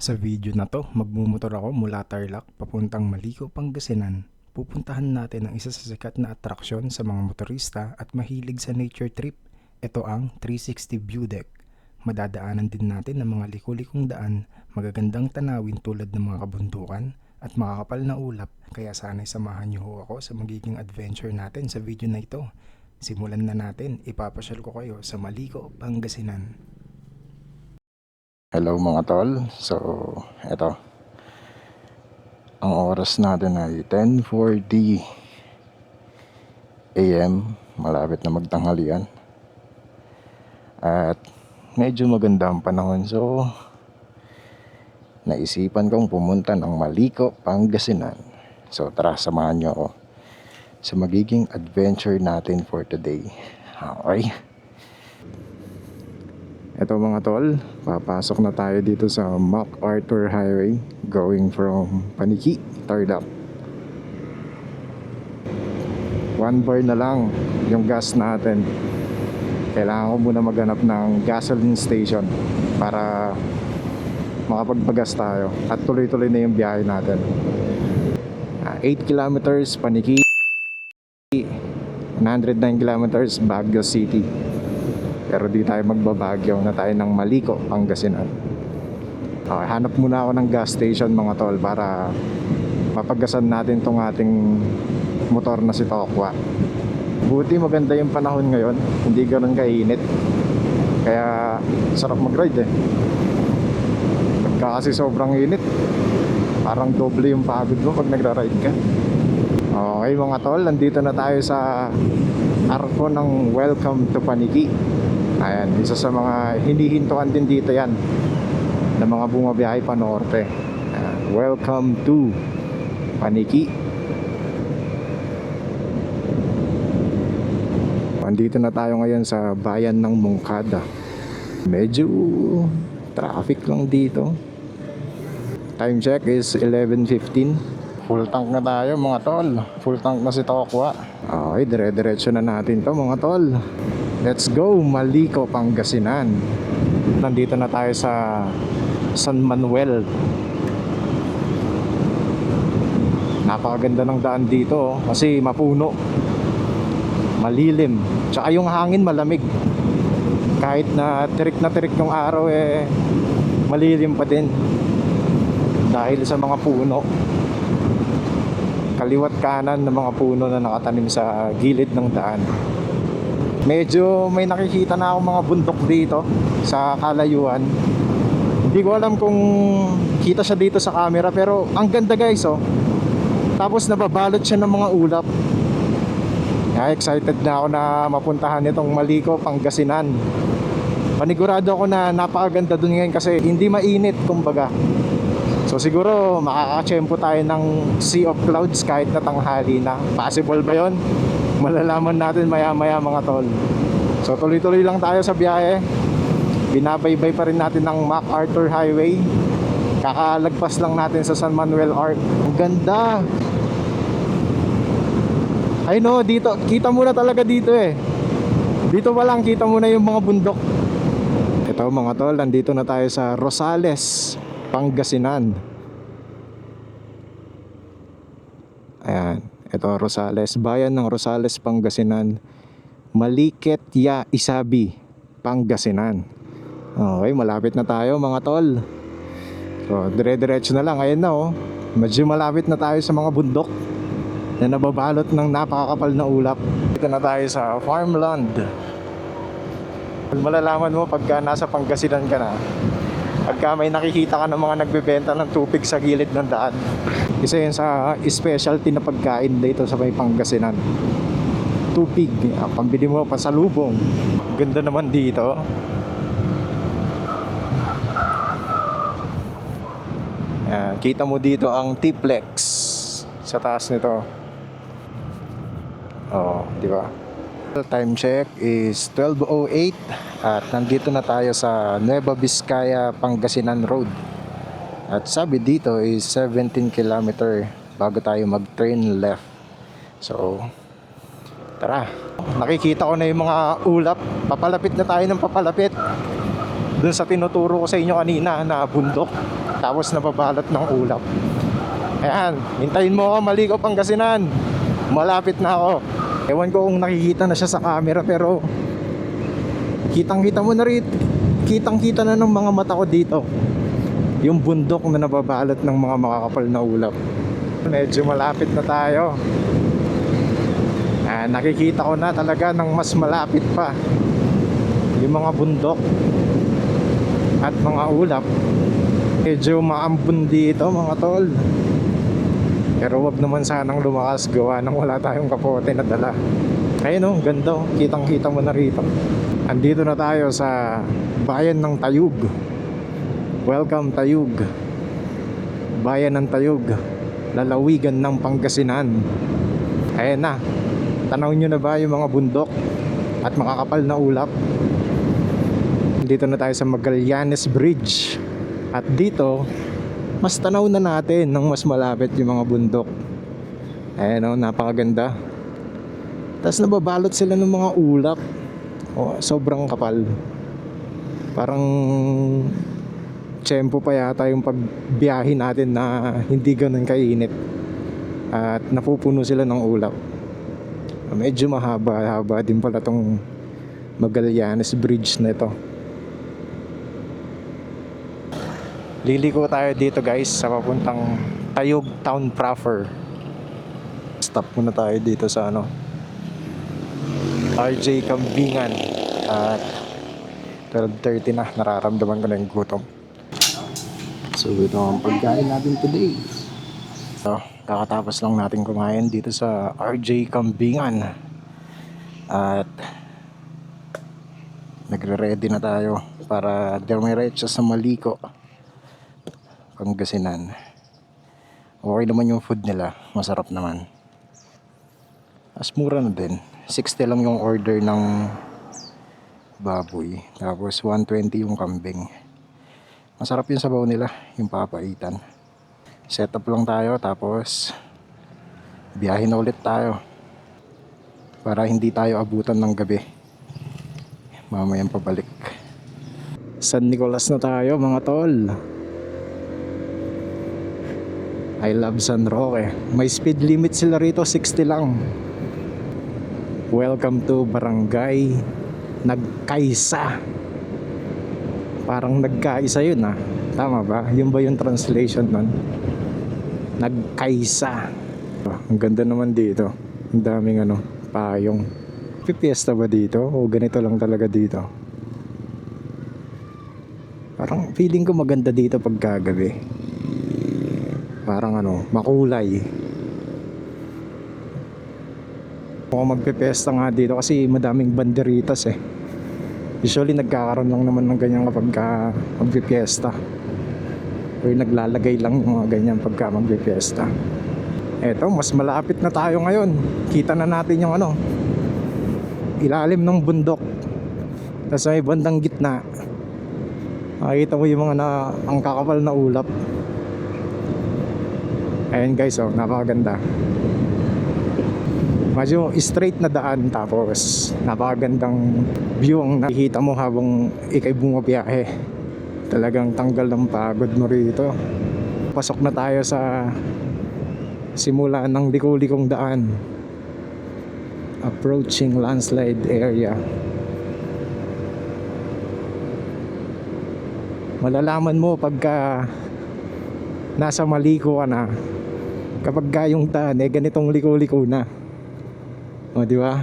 Sa video na to, magmumotor ako mula Tarlac papuntang Maliko, Pangasinan. Pupuntahan natin ang isa sa sikat na atraksyon sa mga motorista at mahilig sa nature trip. Ito ang 360 view deck. Madadaanan din natin ng mga liko-likong daan, magagandang tanawin tulad ng mga kabundukan at makakapal na ulap. Kaya sana'y samahan niyo ho ako sa magiging adventure natin sa video na ito. Simulan na natin, ipapasyal ko kayo sa Maliko, Pangasinan. Hello mga tol. So, eto. Ang oras natin ay 10.40 AM. Malapit na magtanghalian. At medyo maganda ang panahon. So, naisipan kong pumunta ng Maliko, Pangasinan. So, tara, samahan niyo ako sa magiging adventure natin for today. Okay? Ito mga tol, papasok na tayo dito sa MacArthur Highway going from Paniki, Tarlac. One bar na lang yung gas natin. Kailangan ko muna maghanap ng gasoline station para makapagpagas tayo at tuloy-tuloy na yung biyahe natin. Ah, 8 kilometers Paniki, 109 kilometers Baguio City. Pero di tayo magbabagyo na tayo ng Maliko, Pangasinan. Okay, hanap muna ako ng gas station mga tol para mapagasan natin tong ating motor na si Tokwa. Buti maganda yung panahon ngayon, hindi ganun kainit. Kaya sarap mag-ride eh. Pagka kasi sobrang init, parang doble yung pagod mo pag nagra-ride ka. Okay mga tol, nandito na tayo sa arko ng Welcome to Paniki. Ayan, isa sa mga hinihintuan din dito yan ng mga bumabiyahe pa norte. Ayan, welcome to Paniki. Andito na tayo ngayon sa bayan ng Mungkada. Medyo traffic lang dito. Time check is 11.15. Full tank na tayo mga tol. Full tank na si Tokwa. Okay, dire-diretso na natin to mga tol. Let's go, Maliko, Pangasinan. Nandito na tayo sa San Manuel. Napakaganda ng daan dito oh, kasi mapuno. Malilim. Tsaka yung hangin malamig. Kahit na tirik na tirik yung araw eh malilim pa din. Dahil sa mga puno. Kaliwat kanan ng mga puno na nakatanim sa gilid ng daan medyo may nakikita na ako mga bundok dito sa kalayuan. Hindi ko alam kung kita siya dito sa camera pero ang ganda guys oh. Tapos nababalot siya ng mga ulap. Kaya excited na ako na mapuntahan itong Maliko, Pangasinan. Panigurado ako na napakaganda dun ngayon kasi hindi mainit kumbaga. So siguro makakachempo tayo ng Sea of Clouds kahit na tanghali na. Possible ba yon? Malalaman natin maya maya mga tol. So tuloy-tuloy lang tayo sa biyahe. Binabaybay pa rin natin ng MacArthur Highway. Kakalagpas lang natin sa San Manuel Arc. Ang ganda! Ay no, dito, kita mo na talaga dito eh. Dito pa lang, kita mo na yung mga bundok. Ito mga tol, nandito na tayo sa Rosales, Pangasinan. Ayan, ito Rosales, bayan ng Rosales, Pangasinan. Maliket Ya Isabi, Pangasinan. Okay, malapit na tayo mga tol. So, dire-diretso na lang. Ayan na oh. Medyo malapit na tayo sa mga bundok na nababalot ng napakakapal na ulap. Dito na tayo sa farmland. Malalaman mo pagka nasa Pangasinan ka na, pagka may nakikita ka ng mga nagbebenta ng tupig sa gilid ng daan. Isa yun sa specialty na pagkain dito sa may Pangasinan. Tupig, ah, pambili mo pasalubong. Ganda naman dito. Ayan, kita mo dito ang Tiplex sa taas nito. Oh, di ba? Time check is 12.08 at nandito na tayo sa Nueva Vizcaya, Pangasinan Road. At sabi dito is 17 kilometer bago tayo mag-turn left. So, tara. Nakikita ko na yung mga ulap. Papalapit na tayo ng papalapit. Doon sa tinuturo ko sa inyo kanina na bundok. Tapos nababalot ng ulap. Ayan, hintayin mo ako maligo Pangasinan. Malapit na ako. Ewan ko kung nakikita na siya sa camera pero kitang kita mo na rin. Kitang kita na ng mga mata ko dito. Yung bundok na nababalot ng mga makakapal na ulap. Medyo malapit na tayo. Ah, nakikita ko na talaga ng mas malapit pa yung mga bundok at mga ulap medyo maambun dito mga tol pero wag naman sanang lumakas gawa nang wala tayong kapote na dala ayun oh, ganda oh. kitang kita mo na rito andito na tayo sa bayan ng Tayug welcome Tayug. Bayan ng Tayug. Lalawigan ng Pangasinan. Ayun na. Tanaw nyo na ba yung mga bundok at makakapal na ulap? Dito na tayo sa Magallanes Bridge. At dito mas tanaw na natin ng mas malapit yung mga bundok. Ayan o napakaganda. Tapos nababalot sila ng mga ulap. O, sobrang kapal. Parang tsempo pa yata yung pagbiyahe natin na hindi ganun kainit at napupuno sila ng ulap medyo mahaba-haba din pala tong Magallanes Bridge na ito Liliko tayo dito guys sa papuntang Tayug Town proper. Stop muna tayo dito sa ano RJ Kambingan at 12.30 na nararamdaman ko na yung gutom. So ito ang pagkain natin today. So, kakatapos lang natin kumain dito sa RJ Kambingan. At nagre-ready na tayo para dumiretso sa Maliko. Pangasinan. Okay naman yung food nila. Masarap naman. As mura na din. 60 lang yung order ng baboy. Tapos 120 yung kambing. Masarap yung sabaw nila. Yung papaitan. Set up lang tayo. Tapos biyahe na ulit tayo. Para hindi tayo abutan ng gabi. Mamayang pabalik. San Nicolas na tayo mga tol. I love San Roque. May speed limit sila rito, 60 lang. Welcome to Barangay Nagkaisa. Parang nagkaisa yun ah. Tama ba? Yun ba yung translation nun? Nagkaisa. Oh, ang ganda naman dito. Ang daming ano, payong. Pipiesta ba dito? O ganito lang talaga dito? Parang feeling ko maganda dito pag kagabi parang ano, makulay. Ako magpipesta nga dito kasi madaming banderitas eh. Usually nagkakaroon lang naman ng ganyan kapag ka magpipiesta. Or naglalagay lang yung mga ganyan pagka magpipiesta. Eto, mas malapit na tayo ngayon. Kita na natin yung ano, ilalim ng bundok. Tapos may bandang gitna. Makikita mo yung mga na, ang kakapal na ulap. Ayan guys, oh, napakaganda. Medyo straight na daan tapos napakagandang view ang nakikita mo habang ikay bumabiyahe. Talagang tanggal ng pagod mo rito. Pasok na tayo sa simula ng liko-likong daan. Approaching landslide area. Malalaman mo pagka nasa Maliko ka na kapag gayong daan eh ganitong liko-liko na o di ba?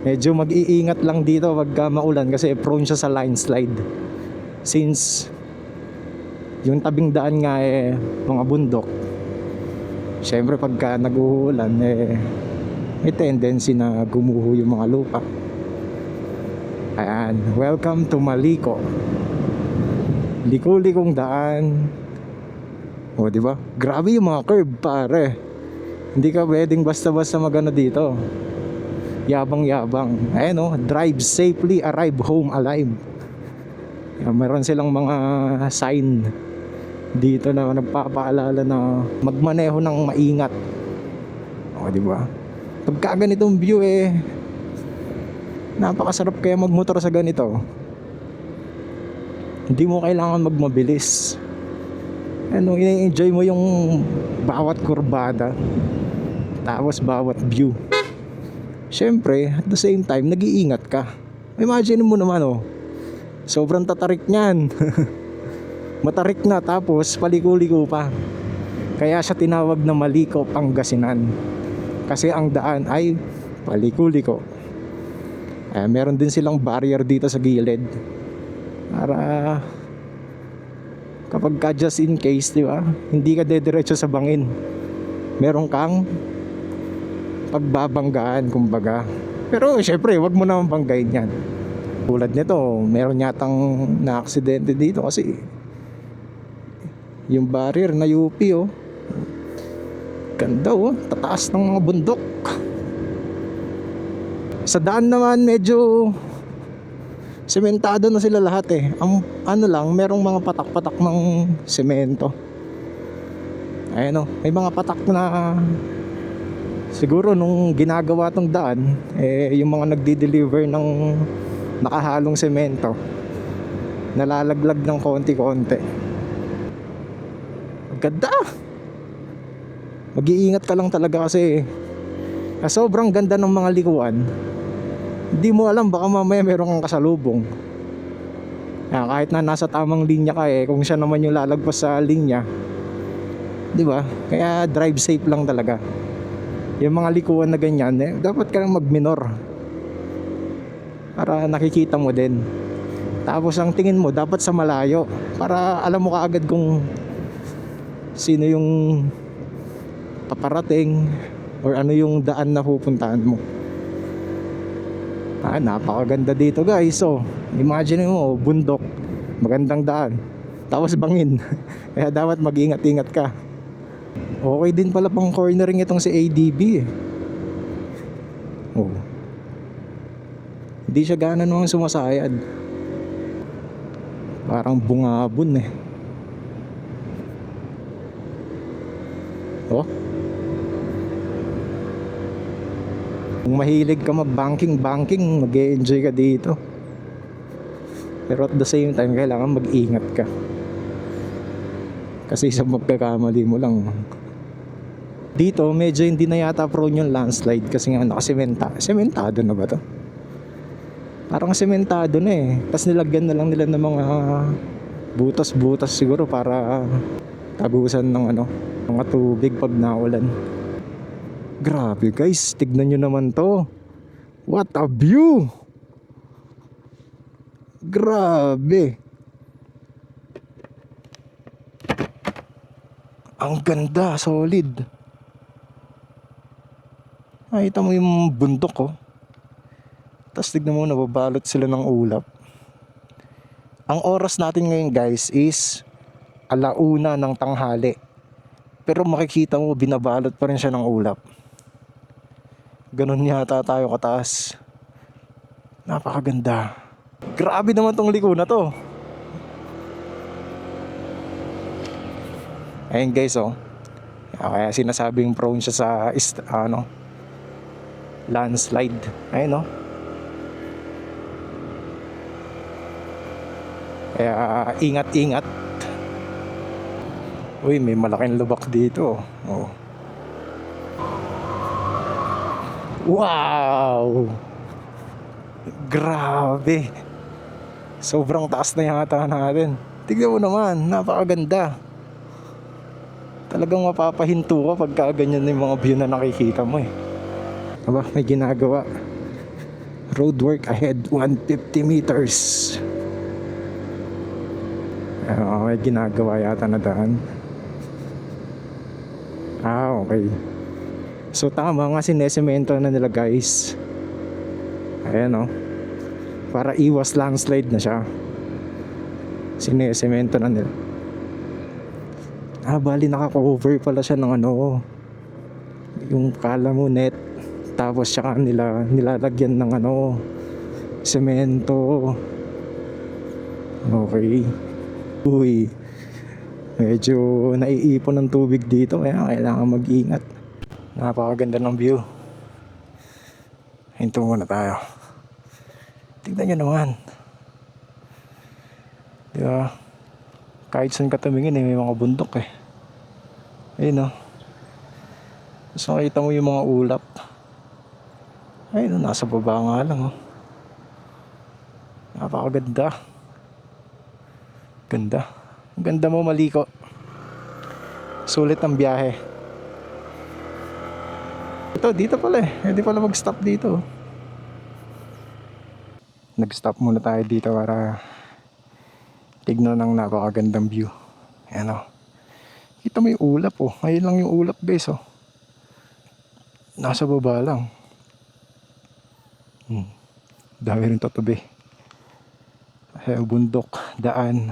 Medyo mag-iingat lang dito pag maulan kasi prone siya sa landslide. Since yung tabing daan nga eh mga bundok syempre pagka nag-uulan eh may tendency na gumuho yung mga lupa. Ayan welcome to Maliko. Liko-likong daan. O, di ba? Grabe yung mga curve, pare. Hindi ka pwedeng basta-basta magano dito. Yabang-yabang. Ayan o, drive safely, arrive home alive. Yan, meron silang mga sign dito na nagpapaalala na magmaneho ng maingat. O, di ba? Pagka ganitong view eh, napakasarap kaya magmotor sa ganito. Hindi mo kailangan magmabilis. Ano, i-enjoy mo yung bawat kurbada. Tapos bawat view. Siyempre, at the same time, nag-iingat ka. Imagine mo naman oh. Sobrang tatarik niyan. Matarik na tapos paliko-liko pa. Kaya siya tinawag na Maliko Pangasinan. Kasi ang daan ay paliko-liko. Eh, meron din silang barrier dito sa gilid. Para kapag ka just in case, di ba? Hindi ka dediretso sa bangin. Meron kang pagbabanggaan, kumbaga. Pero syempre, wag mo naman banggain yan. Tulad nito, meron yatang na-aksidente dito kasi yung barrier na UP oh. Ganda oh, tataas ng mga bundok. Sa daan naman medyo sementado na sila lahat eh. Ang ano lang, merong mga patak-patak ng semento. Ayun oh, may mga patak na siguro nung ginagawa tong daan, eh yung mga nagdi-deliver ng nakahalong semento nalalaglag ng konti-konti. Ganda! Mag-iingat ka lang talaga kasi ah, sobrang ganda ng mga likuan. Hindi mo alam baka mamaya meron kang kasalubong. Ah, kahit na nasa tamang linya ka eh, kung siya naman yung lalagpas sa linya, 'di ba? Kaya drive safe lang talaga. Yung mga likuan na ganyan, eh, dapat ka lang mag-minor. Para nakikita mo din. Tapos ang tingin mo dapat sa malayo para alam mo kaagad kung sino yung paparating or ano yung daan na pupuntahan mo. Ah, napakaganda dito guys. So, imagine mo, bundok, magandang daan, tapos bangin. Kaya dapat mag-ingat-ingat ka. Okay din pala pang cornering itong si ADB eh. Oh. Hindi siya gana naman sumasayad. Parang bungabon eh. Oh. Kung mahilig ka mag-banking-banking, mag enjoy ka dito. Pero at the same time, kailangan mag-ingat ka. Kasi sa magkakamali mo lang. Dito, medyo hindi na yata prone yung landslide kasi nga nakasementa. Sementado na ba to? Parang sementado na eh. Tapos nilagyan na lang nila ng mga butas-butas siguro para tagusan ng ano, mga tubig pag naulan. Grabe guys, tignan nyo naman to. What a view! Grabe! Ang ganda, solid. Nakita mo yung bundok oh. Tapos tignan mo, nababalot sila ng ulap. Ang oras natin ngayon guys is alauna ng tanghali. Pero makikita mo, binabalot pa rin siya ng ulap. Ganon yata tayo kataas. Napakaganda. Grabe naman tong liko na to. Ayun guys oh. Kaya sinasabing prone siya sa ano landslide. Ayun oh. Kaya ingat-ingat. Uy, may malaking lubak dito. Oh. Wow! Grabe! Sobrang taas na yata natin. Tignan mo naman, napakaganda. Talagang mapapahinto ka pagka ganyan yung mga view na nakikita mo eh. Aba, may ginagawa. Roadwork ahead 150 meters. Ah, may ginagawa yata na daan. Ah, okay. So tama nga sinesemento na nila guys. Ayan oh. Para iwas landslide na siya. Sinesemento na nila. Ah, bali naka-cover pala siya ng ano. Yung kala mo net. Tapos siya nila nilalagyan ng ano semento. Okay. Uy. Medyo naiipon ng tubig dito kaya kailangan mag-ingat. Napakaganda ng view. Hinto muna tayo. Tignan nyo naman. Di Kaya kahit saan ka eh, may mga bundok eh. Ayun oh. Tapos nakita mo yung mga ulap. Ayun oh, nasa baba nga lang oh. Napakaganda. Ganda. Ang ganda mo maliko. Sulit ang biyahe. Ito, dito pala eh. Hindi pala mag-stop dito. oh. Nag-stop muna tayo dito para tignan ng napakagandang view. Ayan o. Kita mo yung ulap oh. Ngayon lang yung ulap guys oh. Nasa baba lang. Hmm. Dami rin tatabi. Ay, bundok, daan.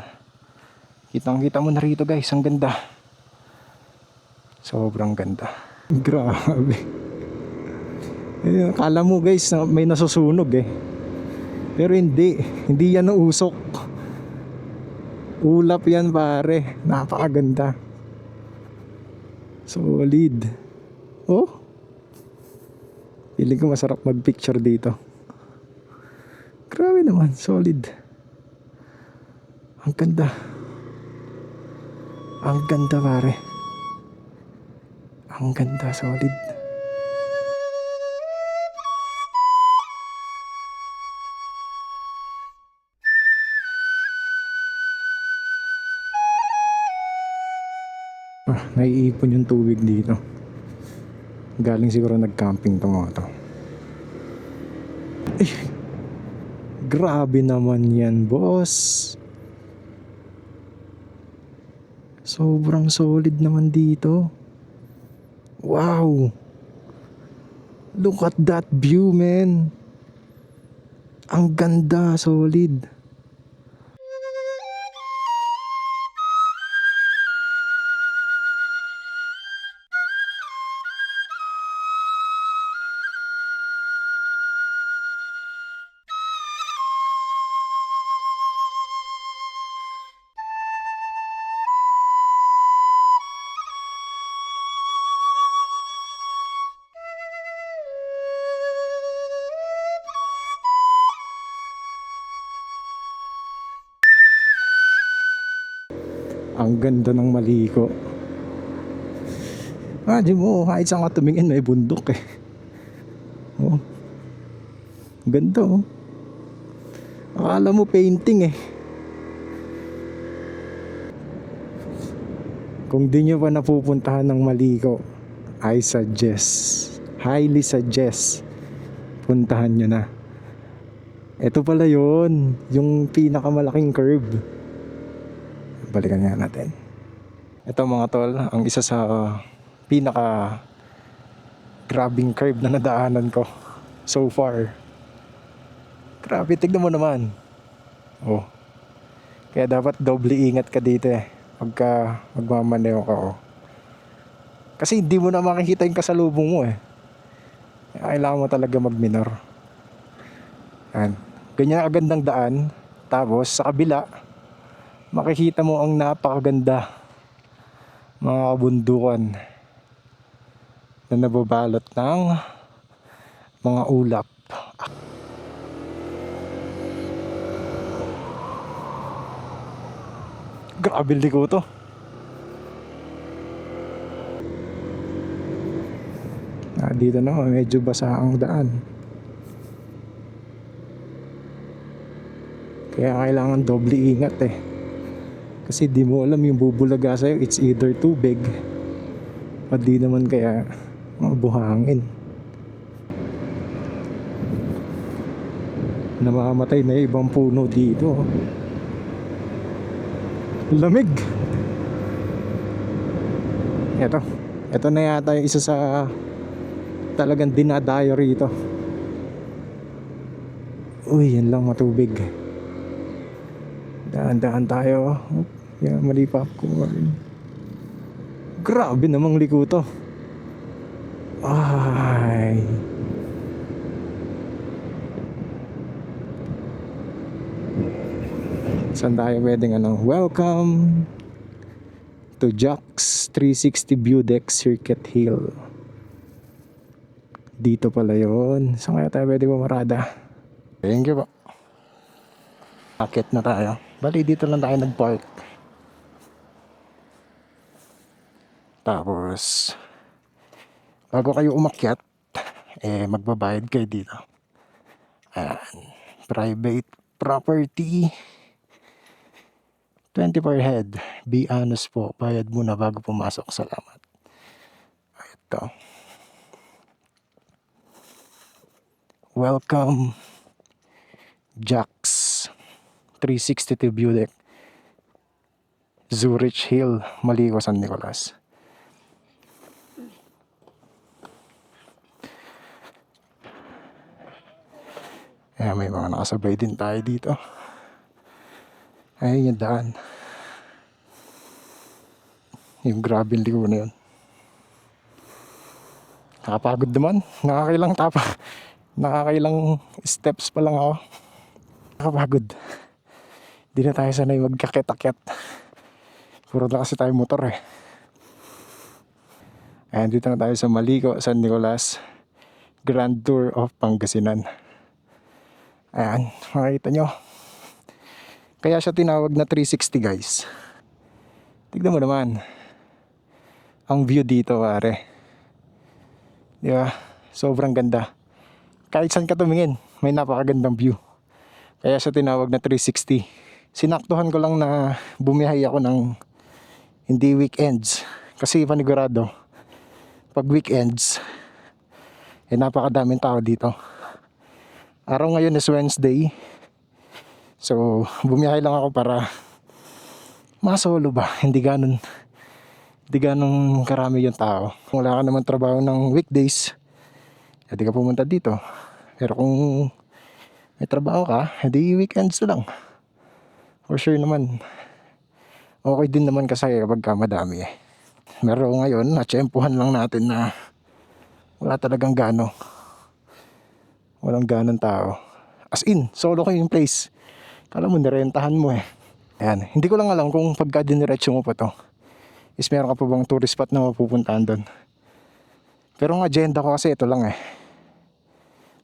Kitang kita mo na rito guys. Ang ganda. Sobrang ganda. Grabe. Eh, akala mo guys may nasusunog eh. Pero hindi. Hindi yan usok. Ulap yan pare. Napakaganda. Solid. Oh. Feeling ko masarap mag-picture dito. Grabe naman. Solid. Ang ganda. Ang ganda pare. Ang ganda. Solid. Ah, naiipon yung tubig dito. Galing siguro nag-camping to mga to. Ay, grabe naman yan, boss. Sobrang solid naman dito. Wow. Look at that view, man. Ang ganda, solid. Ang ganda ng maliko. Di mo, kahit saan ka tumingin, may bundok eh. Oh. Ganda oh. Akala mo painting eh. Kung di nyo pa napupuntahan ng Maliko, I suggest, highly suggest, puntahan nyo na. Ito pala yon yung pinakamalaking curve balikan nga natin. Ito mga tol, ang isa sa pinaka grabing curve na nadaanan ko so far. Grabe, tignan mo naman. Oh. Kaya dapat doble ingat ka dito eh. Pagka magmamaneo ka oh. Kasi hindi mo na makikita yung kasalubong mo eh. Kailangan mo talaga magminor. Yan. Ganyan agandang daan. Tapos sa kabila, makikita mo ang napakaganda mga kabundukan na nababalot ng mga ulap. Grabe liko to. Ah, dito na medyo basa ang daan. Kaya kailangan doble ingat eh. Kasi di mo alam yung bubulaga sa'yo, it's either tubig o di naman kaya buhangin. Namamatay na yung ibang puno dito. Lamig! Eto. Eto na yata yung isa sa talagang dinadayo rito. Uy, yan lang matubig. Daan-daan tayo. Yan, mali pa ako. Grabe namang liko to. Ay. Saan tayo pwedeng ano? Welcome to Jack's 360 View Deck Circuit Hill. Dito pala yon. Saan kaya tayo pwede bumarada? Thank you po. Akit na tayo. Bali, dito lang tayo nag-park. Tapos, bago kayo umakyat, eh, magbabayad kayo dito. Ayan. Private property. 20 per head. Be honest po. Bayad muna bago pumasok. Salamat. Ito. Welcome. Jax. 362 view deck. Zurich Hill, Maligo, San Nicolas. Ayan, may mga nakasabay din tayo dito. Ayun yung daan. Yung grabe yung ligo na yun. Nakapagod naman. Nakakailang tapa. Nakakailang steps pa lang ako. Nakapagod. Di na tayo sanay magkakit-akit. Puro na kasi tayo motor eh. Ayan, dito na tayo sa Malico, San Nicolas. Grand Tour of Pangasinan. Ayan, makikita nyo. Kaya siya tinawag na 360 guys. Tignan mo naman. Ang view dito pare. Di ba? Sobrang ganda. Kahit saan ka tumingin, may napakagandang view. Kaya siya tinawag na 360. Sinaktuhan ko lang na bumiyahe ako ng hindi weekends. Kasi panigurado, pag weekends, eh napakadaming tao dito. Araw ngayon is Wednesday. So, bumiyahe lang ako para masolo ba? Hindi ganun hindi ganun karami yung tao. Kung wala ka naman trabaho ng weekdays, hindi ka pumunta dito. Pero kung may trabaho ka, hindi weekends lang. For sure naman. Okay din naman kasi kapag ka madami eh. Pero ngayon, natsyempuhan lang natin na wala talagang gano. Walang ganong tao. As in, solo ko yung place. Kala mo, nirentahan mo eh. Ayan, hindi ko lang alam kung pagka diniretso mo pa to. Is meron ka pa bang tourist spot na mapupuntahan doon? Pero ang agenda ko kasi ito lang eh.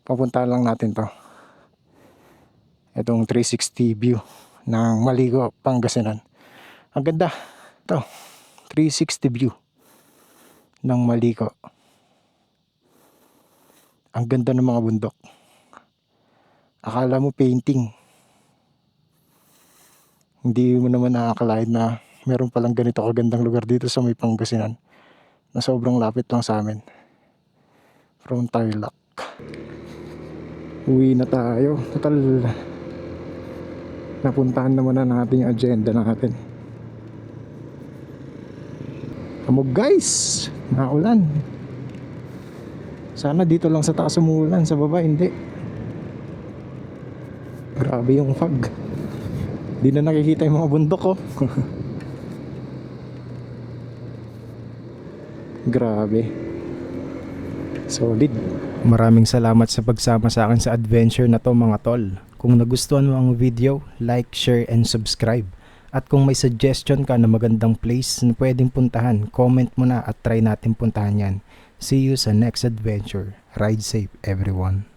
Papuntahan lang natin to. Itong 360 view ng Maligo, Pangasinan. Ang ganda. Ito, 360 view ng Maligo. Ang ganda ng mga bundok. Akala mo painting. Hindi mo naman nakakalain na meron palang ganito kagandang lugar dito sa may Pangasinan na sobrang lapit lang sa amin. From Tarlac. Uwi na tayo. Total napuntahan naman na natin yung agenda natin. Kamog guys! Naulan. Sana dito lang sa taas umulan, sa baba hindi. Grabe yung fog. Di na nakikita yung mga bundok ko. Grabe. Solid. Maraming salamat sa pagsama sa akin sa adventure na to mga tol. Kung nagustuhan mo ang video, like, share, and subscribe. At kung may suggestion ka na magandang place na pwedeng puntahan, comment mo na at try natin puntahan yan. See you sa next adventure. Ride safe everyone.